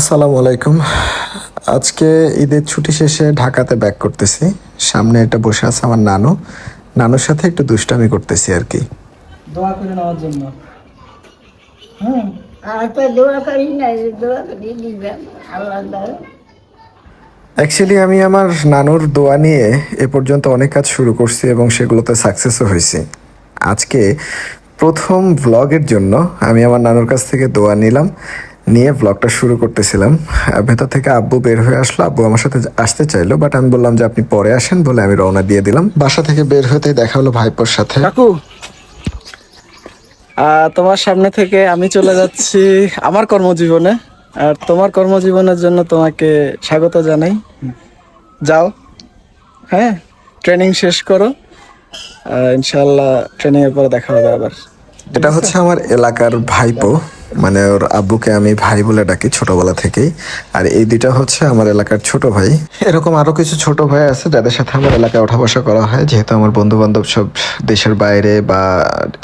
আসসালামু আলাইকুম। আজকে ঈদের ছুটি শেষে ঢাকাতে ব্যাক করতেছি। সামনে এটা বসে আছে আমার নানু। নানুর সাথে একটু দুষ্টামি করতেছি আর কি। দোয়া করে নেওয়ার জন্য। হ্যাঁ আর তো দোয়া করি না দোয়া করি দিবেন আল্লাহ অ্যাকচুয়ালি আমি আমার নানুর দোয়া নিয়ে এ পর্যন্ত অনেক কাজ শুরু করছি এবং সেগুলোতে সাকসেসও হয়েছি। আজকে প্রথম ব্লগের জন্য আমি আমার নানুর কাছ থেকে দোয়া নিলাম। নিয়ে ব্লগটা শুরু করতেছিলাম। ভেতর থেকে আব্বু বের হয়ে আসলো। আব্বু আমার সাথে আসতে চাইলো বাট আমি বললাম যে আপনি পরে আসেন বলে আমি রওনা দিয়ে দিলাম। বাসা থেকে বের হতেই দেখা হলো ভাইপোর সাথে। কাকু! তোমার সামনে থেকে আমি চলে যাচ্ছি আমার কর্মজীবনে। আর তোমার কর্মজীবনের জন্য তোমাকে স্বাগত জানাই। যাও। হ্যাঁ ট্রেনিং শেষ করো। ইনশাল্লাহ ট্রেনিং এর পরে দেখা হবে আবার। এটা হচ্ছে আমার এলাকার ভাইপো। মানে ওর আব্বুকে আমি ভাই বলে ডাকি ছোটবেলা থেকেই। আর এই দুইটা হচ্ছে আমার এলাকার ছোট ভাই। এরকম আরও কিছু ছোট ভাই আছে যাদের সাথে আমার এলাকায় ওঠা বসা করা হয়, যেহেতু আমার বন্ধু বান্ধব সব দেশের বাইরে বা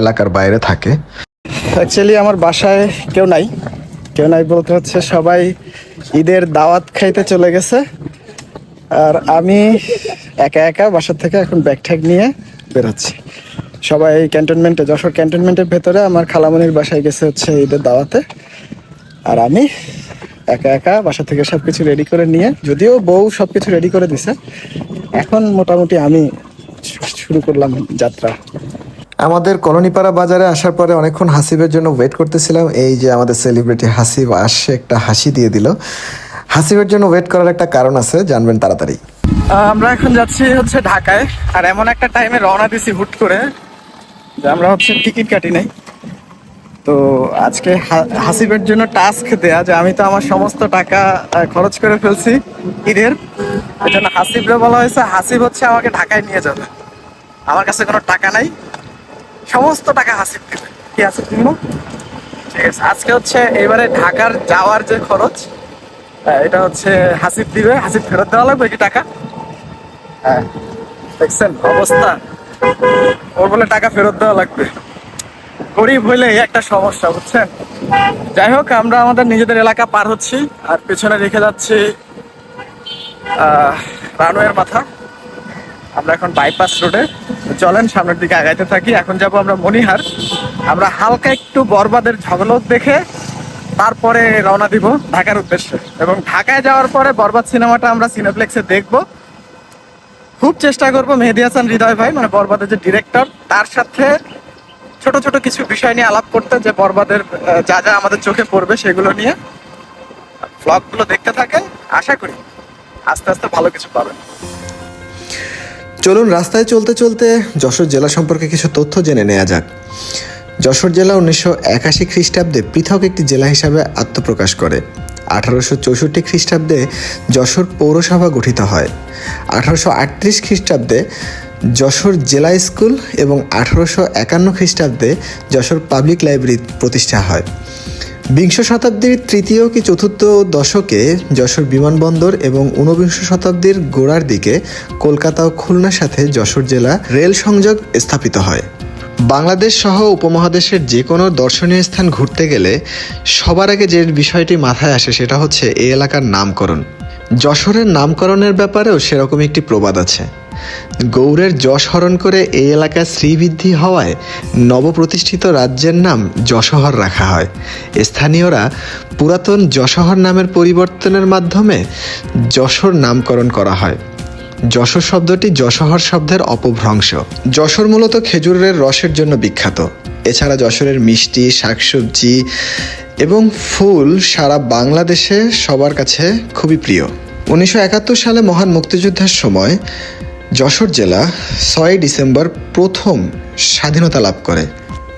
এলাকার বাইরে থাকে। অ্যাকচুয়ালি আমার বাসায় কেউ নাই। কেউ নাই বলতে হচ্ছে সবাই ঈদের দাওয়াত খাইতে চলে গেছে। আর আমি একা একা বাসার থেকে এখন ব্যাগ ঠ্যাগ নিয়ে বেরোচ্ছি। সবাই এই ক্যান্টনমেন্টে যশোর ক্যান্টনমেন্টের ভেতরে আমার খালামনির বাসায় গেছে হচ্ছে ঈদের দাওয়াতে। আর আমি একা একা বাসা থেকে সব কিছু রেডি করে নিয়ে যদিও বউ সব কিছু রেডি করে দিছে এখন মোটামুটি আমি শুরু করলাম যাত্রা। আমাদের কলোনিপাড়া বাজারে আসার পরে অনেকক্ষণ হাসিবের জন্য ওয়েট করতেছিলাম এই যে আমাদের সেলিব্রিটি হাসিব আসে একটা হাসি দিয়ে দিল। হাসিবের জন্য ওয়েট করার একটা কারণ আছে জানবেন তাড়াতাড়ি। আমরা এখন যাচ্ছি হচ্ছে ঢাকায় আর এমন একটা টাইমে রওনা দিছি হুট করে। আমরা হচ্ছে টিকিট কাটি নাই। তো আজকে হাসিবের জন্য টাস্ক দেয়া যে আমি তো আমার সমস্ত টাকা খরচ করে ফেলছি ঈদের। এই জন্য হাসিবরে বলা হয়েছে, হাসিব হচ্ছে আমাকে ঢাকায় নিয়ে যাবে। আমার কাছে কোনো টাকা নাই। সমস্ত টাকা হাসিব দিবে। কি হাসিব দিব ঠিক আছে, আজকে হচ্ছে এবারে ঢাকার যাওয়ার যে খরচ এটা হচ্ছে হাসিব দিবে। হাসিব ফেরত দেওয়া লাগবে কি টাকা? হ্যাঁ দেখছেন অবস্থা। ওর বলে টাকা ফেরত দেওয়া লাগবে। গরিব হইলে একটা সমস্যা, বুঝছেন? যাই হোক, আমরা আমাদের নিজেদের এলাকা পার হচ্ছি আর পেছনে রেখে যাচ্ছি রানওয়ের মাথা। আমরা এখন বাইপাস রোডে চলেন, সামনের দিকে আগাইতে থাকি। এখন যাব আমরা মনিহার। আমরা হালকা একটু বরবাদের ঝগলক দেখে তারপরে রওনা দিব ঢাকার উদ্দেশ্যে। এবং ঢাকায় যাওয়ার পরে বরবাদ সিনেমাটা আমরা সিনেপ্লেক্সে দেখব। খুব চেষ্টা করব মেহেদি হাসান হৃদয় ভাই মানে বরবাদের যে ডিরেক্টর তার সাথে ছোট ছোট কিছু বিষয় নিয়ে আলাপ করতে, যে বরবাদের যা যা আমাদের চোখে পড়বে সেগুলো নিয়ে ব্লগগুলো দেখতে থাকেন আশা করি আস্তে আস্তে ভালো কিছু পাবেন। চলুন, রাস্তায় চলতে চলতে যশোর জেলা সম্পর্কে কিছু তথ্য জেনে নেওয়া যাক। যশোর জেলা উনিশশো একাশি খ্রিস্টাব্দে পৃথক একটি জেলা হিসাবে আত্মপ্রকাশ করে। আঠারোশো চৌষট্টি খ্রিস্টাব্দে যশোর পৌরসভা গঠিত হয়। আঠারোশো আটত্রিশ খ্রিস্টাব্দে যশোর জেলা স্কুল এবং আঠারোশো একান্ন খ্রিস্টাব্দে যশোর পাবলিক লাইব্রেরি প্রতিষ্ঠা হয়। বিংশ শতাব্দীর তৃতীয় কি চতুর্থ দশকে যশোর বিমানবন্দর এবং ঊনবিংশ শতাব্দীর গোড়ার দিকে কলকাতা ও খুলনার সাথে যশোর জেলা রেল সংযোগ স্থাপিত হয়। বাংলাদেশ সহ উপমহাদেশের যে কোনো দর্শনীয় স্থান ঘুরতে গেলে সবার আগে যে বিষয়টি মাথায় আসে সেটা হচ্ছে এই এলাকার নামকরণ। যশোরের নামকরণের ব্যাপারেও সেরকম একটি প্রবাদ আছে। গৌড়ের যশ হরণ করে এই এলাকায় শ্রীবৃদ্ধি হওয়ায় নবপ্রতিষ্ঠিত রাজ্যের নাম যশোহর রাখা হয়। স্থানীয়রা পুরাতন যশোহর নামের পরিবর্তনের মাধ্যমে যশোর নামকরণ করা হয়। যশোর শব্দটি যশোহর শব্দের অপভ্রংশ। যশোর মূলত খেজুরের রসের জন্য বিখ্যাত। এছাড়া যশোরের মিষ্টি, শাকসবজি এবং ফুল সারা বাংলাদেশে সবার কাছে খুবই প্রিয়। উনিশশো একাত্তর সালে মহান মুক্তিযুদ্ধের সময় যশোর জেলা ছয় ডিসেম্বর প্রথম স্বাধীনতা লাভ করে।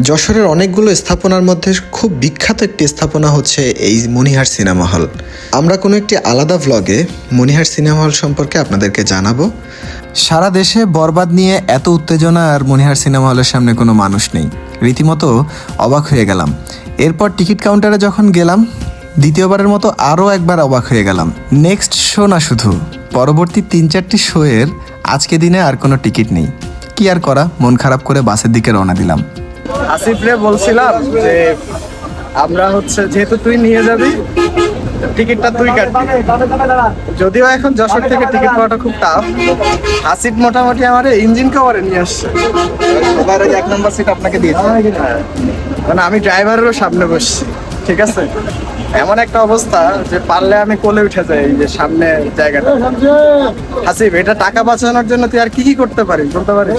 যশোরের অনেকগুলো স্থাপনার মধ্যে খুব বিখ্যাত একটি স্থাপনা হচ্ছে এই মনিহার সিনেমা হল। আমরা কোনো একটি আলাদা ভ্লগে মনিহার সিনেমা হল সম্পর্কে আপনাদেরকে জানাব। সারা দেশে বরবাদ নিয়ে এত উত্তেজনা আর মনিহার সিনেমা হলের সামনে কোনো মানুষ নেই। রীতিমতো অবাক হয়ে গেলাম। এরপর টিকিট কাউন্টারে যখন গেলাম, দ্বিতীয়বারের মতো আরও একবার অবাক হয়ে গেলাম। নেক্সট শো না শুধু, পরবর্তী তিন চারটি শোয়ের আজকে দিনে আর কোনো টিকিট নেই। কি আর করা, মন খারাপ করে বাসের দিকে রওনা দিলাম। আসিফ রে বলছিলাম যে আমরা হচ্ছে যেহেতু তুই নিয়ে যাবি, টিকিটটা তুই কাটবি। যদিও এখন যশোর থেকে টিকিট পাওয়াটা খুব টাফ আসিফ মোটামুটি আমার ইঞ্জিন কভারে নিয়ে আসছে। এবার এক নম্বর সিট আপনাকে দিয়েছে মানে আমি ড্রাইভারেরও সামনে বসছি, ঠিক আছে? এমন একটা অবস্থা যে পারলে আমি কোলে উঠে যাই এই যে সামনে জায়গাটা। হাসিব এটা টাকা বাঁচানোর জন্য তুই আর কি কি করতে পারিস? বলতে পারিস?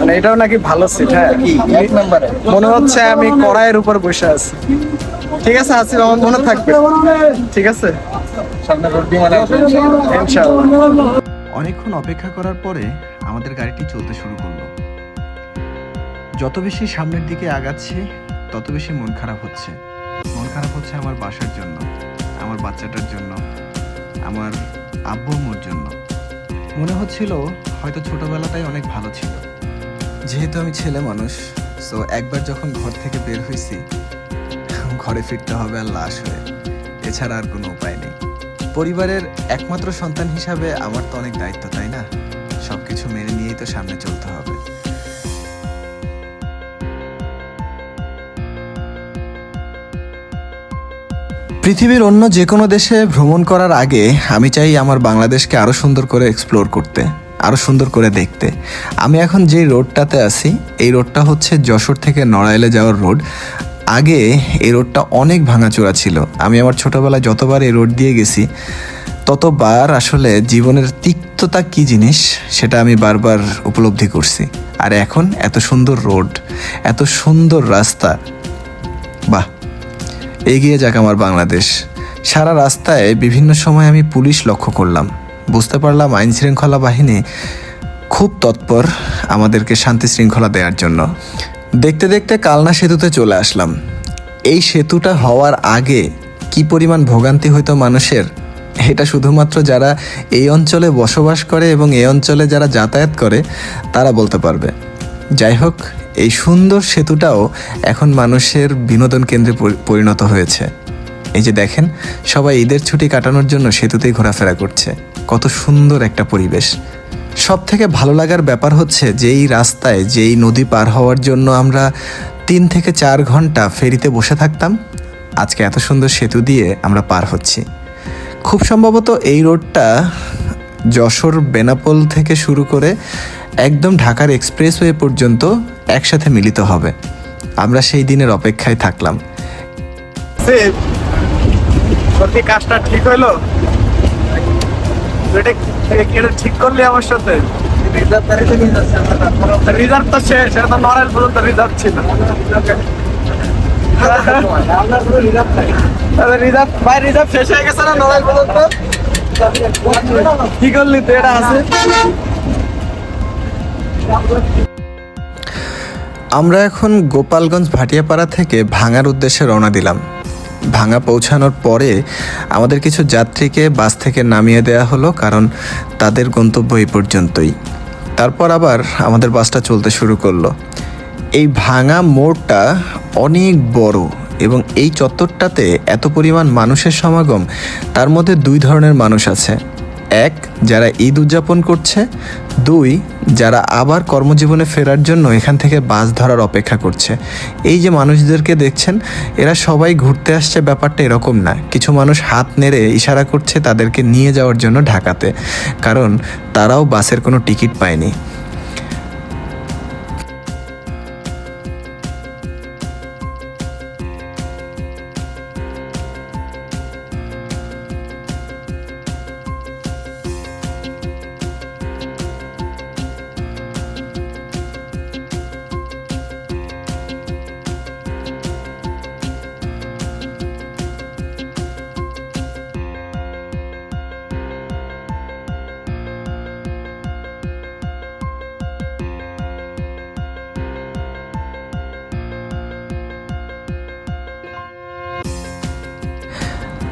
মানে এটাও নাকি ভালো সিট হ্যাঁ? মনে হচ্ছে আমি কড়াইয়ের উপর বসে আছি। ঠিক আছে আসিফ আমার মনে থাকবে। ঠিক আছে? সামনে রোড মানে ইনশাআল্লাহ। অনেকক্ষণ অপেক্ষা করার পরে আমাদের গাড়িটি চলতে শুরু করল। যত বেশি সামনের দিকে আগাচ্ছি, তত বেশি মন খারাপ হচ্ছে। মন খারাপ হচ্ছে আমার বাসার জন্য, আমার বাচ্চাটার জন্য, আমার আব্বু আম্মুর জন্য। মনে হচ্ছিল হয়তো ছোটবেলাটাই অনেক ভালো ছিল। যেহেতু আমি ছেলে মানুষ সো একবার যখন ঘর থেকে বের হয়েছি, ঘরে ফিরতে হবে আর লাশ হয়ে। এছাড়া আর কোনো উপায় নেই। পরিবারের একমাত্র সন্তান হিসাবে আমার তো অনেক দায়িত্ব, তাই না? সবকিছু মেনে নিয়েই তো সামনে চলতে হবে। পৃথিবীর অন্য যে কোনো দেশে ভ্রমণ করার আগে আমি চাই আমার বাংলাদেশকে আরও সুন্দর করে এক্সপ্লোর করতে আরও সুন্দর করে দেখতে। আমি এখন যে রোডটাতে আছি, এই রোডটা হচ্ছে যশোর থেকে নড়াইলে যাওয়ার রোড আগে এই রোডটা অনেক ভাঙাচোরা ছিল। আমি আমার ছোটোবেলায় যতবার এই রোড দিয়ে গেছি, ততবার আসলে জীবনের তিক্ততা কি জিনিস সেটা আমি বারবার উপলব্ধি করছি। আর এখন এত সুন্দর রোড এত সুন্দর রাস্তা, বাহ! এগিয়ে যাক আমার বাংলাদেশ। সারা রাস্তায় বিভিন্ন সময় আমি পুলিশ লক্ষ্য করলাম। বুঝতে পারলাম আইন শৃঙ্খলা বাহিনী খুব তৎপর আমাদেরকে শান্তি শৃঙ্খলা দেওয়ার জন্য। দেখতে দেখতে কালনা সেতুতে চলে আসলাম। এই সেতুটা হওয়ার আগে কি পরিমাণ ভোগান্তি হইতো মানুষের? এটা শুধুমাত্র যারা এই অঞ্চলে বসবাস করে এবং এই অঞ্চলে যারা যাতায়াত করে, তারা বলতে পারবে। যাই হোক এই সুন্দর সেতুটাও এখন মানুষের বিনোদন কেন্দ্রে পরিণত হয়েছে। এই যে দেখেন, সবাই ঈদের ছুটি কাটানোর জন্য সেতুতেই ঘোরাফেরা করছে। কত সুন্দর একটা পরিবেশ। সব থেকে ভালো লাগার ব্যাপার হচ্ছে যেই রাস্তায়, যেই নদী পার হওয়ার জন্য আমরা তিন থেকে চার ঘণ্টা ফেরিতে বসে থাকতাম, আজকে এত সুন্দর সেতু দিয়ে আমরা পার হচ্ছি। খুব সম্ভবত এই রোডটা যশোর বেনাপোল থেকে শুরু করে একদম ঢাকার এক্সপ্রেসওয়ে পর্যন্ত একসাথে মিলিত হবে। আমরা সেই দিনের অপেক্ষায় থাকলাম। ঠিক এটা ঠিক আমার সাথে? তো রিজার্ভ ছিল। রিজার্ভ রিজার্ভ শেষ হয়ে গেছে না নড়াইল পর্যন্ত? কি করলি এটা আছে আমরা এখন গোপালগঞ্জ ভাটিয়াপাড়া থেকে ভাঙার উদ্দেশ্যে রওনা দিলাম। ভাঙা পৌঁছানোর পরে আমাদের কিছু যাত্রীকে বাস থেকে নামিয়ে দেওয়া হলো, কারণ তাদের গন্তব্য এই পর্যন্তই। তারপর আবার আমাদের বাসটা চলতে শুরু করল। এই ভাঙা মোড়টা অনেক বড় এবং এই চত্বরটাতে এত পরিমাণ মানুষের সমাগম, তার মধ্যে দুই ধরনের মানুষ আছে। এক, যারা ঈদ উদযাপন করছে। দুই, যারা আবার কর্মজীবনে ফেরার জন্য এখান থেকে বাস ধরার অপেক্ষা করছে। এই যে মানুষদেরকে দেখছেন, এরা সবাই ঘুরতে আসছে, ব্যাপারটা এরকম না। কিছু মানুষ হাত নেড়ে ইশারা করছে তাদেরকে নিয়ে যাওয়ার জন্য ঢাকাতে। কারণ তারাও বাসের কোনো টিকিট পায়নি।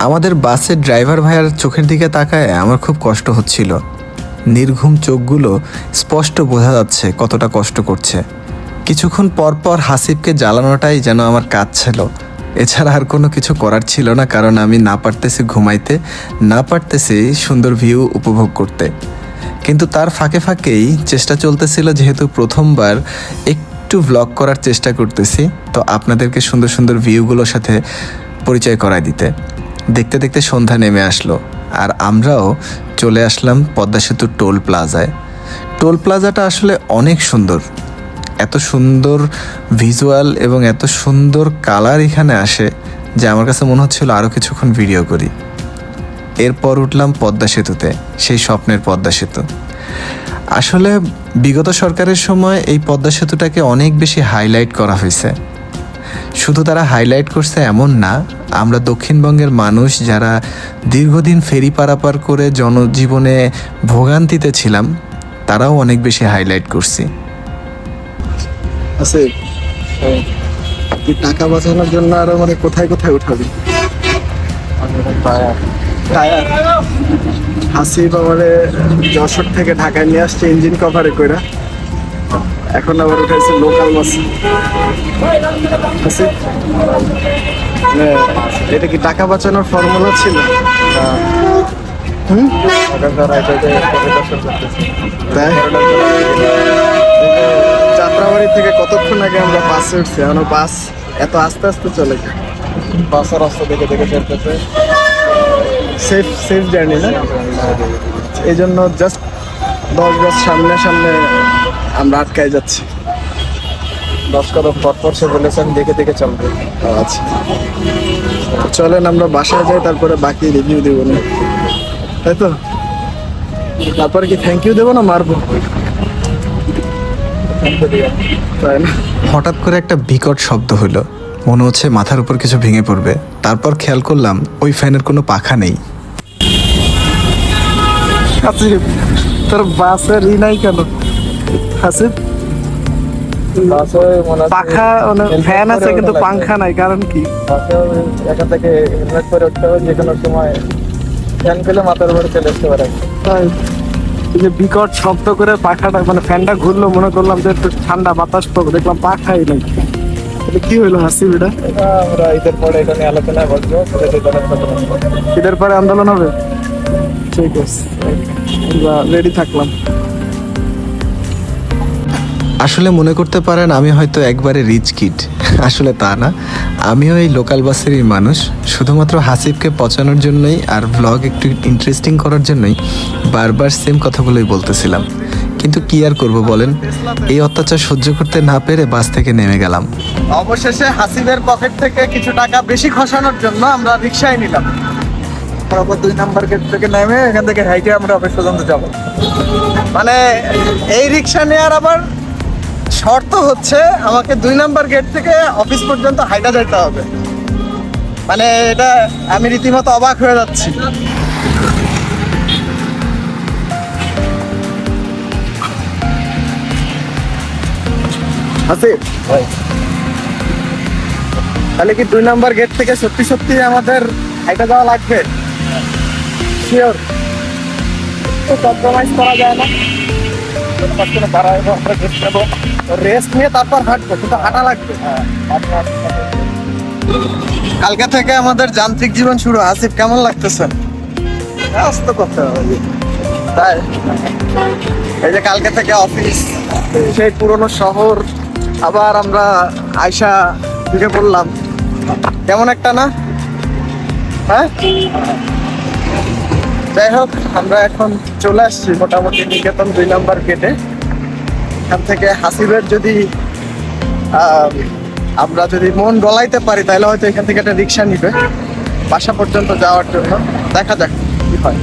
আমাদের বাসের ড্রাইভার ভাইয়ার চোখের দিকে তাকায় আমার খুব কষ্ট হচ্ছিল। নির্ঘুম চোখগুলো স্পষ্ট বোঝা যাচ্ছে কতটা কষ্ট করছে। কিছুক্ষণ পর পর হাসিবকে জ্বালানোটাই যেন আমার কাজ ছিল এছাড়া আর কোনো কিছু করার ছিল না, কারণ আমি না পারতেছি ঘুমাইতে, না পারতেছি সুন্দর ভিউ উপভোগ করতে। কিন্তু তার ফাঁকে ফাঁকেই চেষ্টা চলতেছিল, যেহেতু প্রথমবার একটু ব্লগ করার চেষ্টা করতেছি, তো আপনাদেরকে সুন্দর সুন্দর ভিউগুলোর সাথে পরিচয় করায় দিতে। দেখতে দেখতে সন্ধ্যা নেমে আসলো। আর আমরাও চলে আসলাম পদ্মা সেতুর টোল প্লাজায়। টোল প্লাজাটা আসলে অনেক সুন্দর। এত সুন্দর ভিজুয়াল এবং এত সুন্দর কালার এখানে আসে যে আমার কাছে মনে হচ্ছিল আরও কিছুক্ষণ ভিডিও করি। এরপর উঠলাম পদ্মা সেতুতে, সেই স্বপ্নের পদ্মা সেতু। আসলে বিগত সরকারের সময় এই পদ্মা সেতুটাকে অনেক বেশি হাইলাইট করা হয়েছে। শুধু তারা হাইলাইট করছে এমন না আমরা দক্ষিণবঙ্গের মানুষ যারা দীর্ঘদিন ফেরি পারাপার করে জনজীবনে ভোগান্তিতে ছিলাম, তারাও অনেক বেশি হাইলাইট করছি। আছে তুই টাকা বাঁচানোর জন্য আরও মানে কোথায় কোথায় উঠাবি? টায়ার। হাসি বাবারে যশোর থেকে ঢাকায় নিয়ে আসছে ইঞ্জিন কভারে কইরা। এখন আবার উঠাইছে লোকাল বাস হাসি মানে এটা কি টাকা বাঁচানোর ফর্মুলা ছিল? যাত্রাবাড়ি থেকে কতক্ষণ আগে আমরা বাসে উঠছি? এখন বাস এত আস্তে আস্তে চলে গেছে বাসের রাস্তা দেখে দেখে চলতেছে সেফ সেফ জার্নি না? এই জন্য জাস্ট দশ বছর সামনে সামনে আমরা আটকায় যাচ্ছি। দশ কদম পর পর সে বলেছেন দেখে দেখে চলবে। আচ্ছা। চলেন আমরা বাসায় যাই তারপরে বাকি রিভিউ দেবো না। তাই তো? তারপরে কি থ্যাংক ইউ দেবো না মারবো? হঠাৎ করে একটা বিকট শব্দ হলো। মনে হচ্ছে মাথার উপর কিছু ভেঙে পড়বে। তারপর খেয়াল করলাম ওই ফ্যানের কোনো পাখা নেই। তোর বাসের ই নাই কেন? হাসিব? পাখা মানে ফ্যান আছে কিন্তু পাংখা নাই কারণ কি? এখান থেকে হেলমেট পরে উঠতে হবে যে কোনো সময় ফ্যান পেলে মাথার উপরে চলে আসতে পারে। তাই। যে বিকট শব্দ করে পাখাটা মানে ফ্যানটা ঘুরলো মনে করলাম যে একটু ঠান্ডা বাতাস পাবো দেখলাম পাখাই নাই। কি হইল হাসিব এটা? আমরা ঈদের পরে এটা নিয়ে আলোচনা করব। ঈদের পরে আন্দোলন হবে? ঠিক আছে রেডি থাকলাম। আসলে মনে করতে পারেন আমি হয়তো একবারে রিচ কিড আসলে তা না। আমিও এই লোকাল বাসেরই মানুষ। শুধুমাত্র হাসিবকে পচানোর জন্যই আর ব্লগ একটু ইন্টারেস্টিং করার জন্যই বারবার সেম কথাগুলোই বলতেছিলাম। কিন্তু কি আর করব বলেন? এই অত্যাচার সহ্য করতে না পেরে বাস থেকে নেমে গেলাম। অবশেষে হাসিবের পকেট থেকে কিছু টাকা বেশি খসানোর জন্য আমরা রিক্সায় নিলাম। তারপর দুই নাম্বার গেট থেকে নেমে এখান থেকে হাইটে আমরা অফিস পর্যন্ত মানে এই রিক্সা নেওয়ার আবার শর্ত হচ্ছে আমাকে দুই নাম্বার গেট থেকে অফিস পর্যন্ত হাইটা যেতে হবে। মানে এটা আমি রীতিমতো অবাক হয়ে যাচ্ছি। তাহলে কি দুই নাম্বার গেট থেকে সত্যি সত্যি আমাদের হাইটা যাওয়া লাগবে? শিওর তো কম্প্রোমাইজ করা যায় না। কোনো দাঁড়াবো আমরা রেস্ট নেব রেস্ট নিয়ে তারপর হাঁটবো কিন্তু হাঁটা লাগবে। কালকে থেকে আমাদের যান্ত্রিক জীবন শুরু। আসিফ কেমন লাগতেছে? ব্যস্ত করতে হবে। তাই? এই যে কালকে থেকে অফিস সেই পুরনো শহর আবার আমরা আয়সা ঢুকে পড়লাম। কেমন একটা না? হ্যাঁ? যাই হোক, আমরা এখন চলে আসছি মোটামুটি নিকেতন দুই নম্বর গেটে এখান থেকে হাসিবের যদি আমরা যদি মন গলাইতে পারি, তাহলে হয়তো এখান থেকে একটা রিক্সা নিবে। বাসা পর্যন্ত যাওয়ার জন্য। দেখা যাক কি হয়।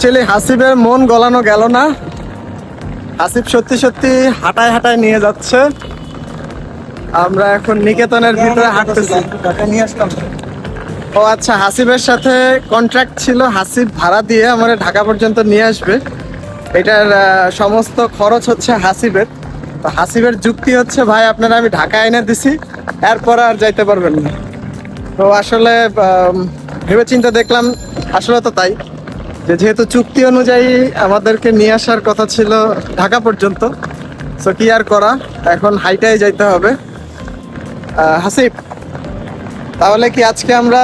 অ্যাকচুয়ালি হাসিবের মন গলানো গেল না। হাসিব সত্যি সত্যি হাঁটায় হাঁটায় নিয়ে যাচ্ছে। আমরা এখন নিকেতনের ভিতরে হাঁটতেছি। ও আচ্ছা হাসিবের সাথে কন্ট্রাক্ট ছিল, হাসিব ভাড়া দিয়ে আমার ঢাকা পর্যন্ত নিয়ে আসবে। এটার সমস্ত খরচ হচ্ছে হাসিবের। তো হাসিবের যুক্তি হচ্ছে, ভাই, আপনারা আমি ঢাকা এনে দিছি, এরপর আর যাইতে পারবেন না। তো আসলে ভেবে চিন্তা দেখলাম, আসলে তো তাই। যে যেহেতু চুক্তি অনুযায়ী আমাদেরকে নিয়ে আসার কথা ছিল ঢাকা পর্যন্ত সো কি আর করা? এখন হাইটাই যাইতে হবে। হাসিফ তাহলে কি আজকে আমরা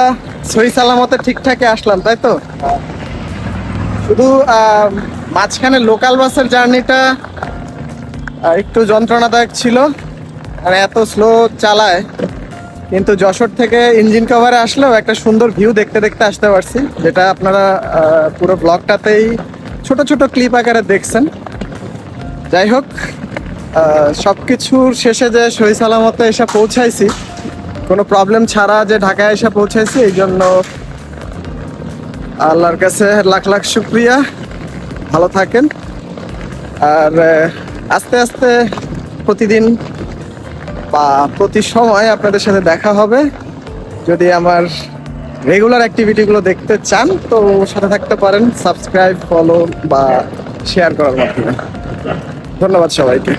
সহি সালামতে ঠিকঠাকই আসলাম, তাই তো? শুধু মাঝখানে লোকাল বাসের জার্নিটা একটু যন্ত্রণাদায়ক ছিল, আর এত স্লো চালায়। কিন্তু যশোর থেকে ইঞ্জিন কভারে আসলেও একটা সুন্দর ভিউ দেখতে দেখতে আসতে পারছি, যেটা আপনারা পুরো ব্লগটাতেই ছোট ছোট ক্লিপ আকারে দেখছেন। যাই হোক সব কিছুর শেষে যে সহি সালামতে এসে পৌঁছাইছি, কোনো প্রবলেম ছাড়া যে ঢাকায় এসে পৌঁছাইছি, এই জন্য আল্লাহর কাছে লাখ লাখ শুক্রিয়া। ভালো থাকেন। আর আস্তে আস্তে প্রতিদিন প্রতি সময় আপনাদের সাথে দেখা হবে। যদি আমার রেগুলার অ্যাক্টিভিটিগুলো দেখতে চান, তো সাথে থাকতে পারেন। সাবস্ক্রাইব ফলো বা শেয়ার করার মাধ্যমে। ধন্যবাদ সবাইকে।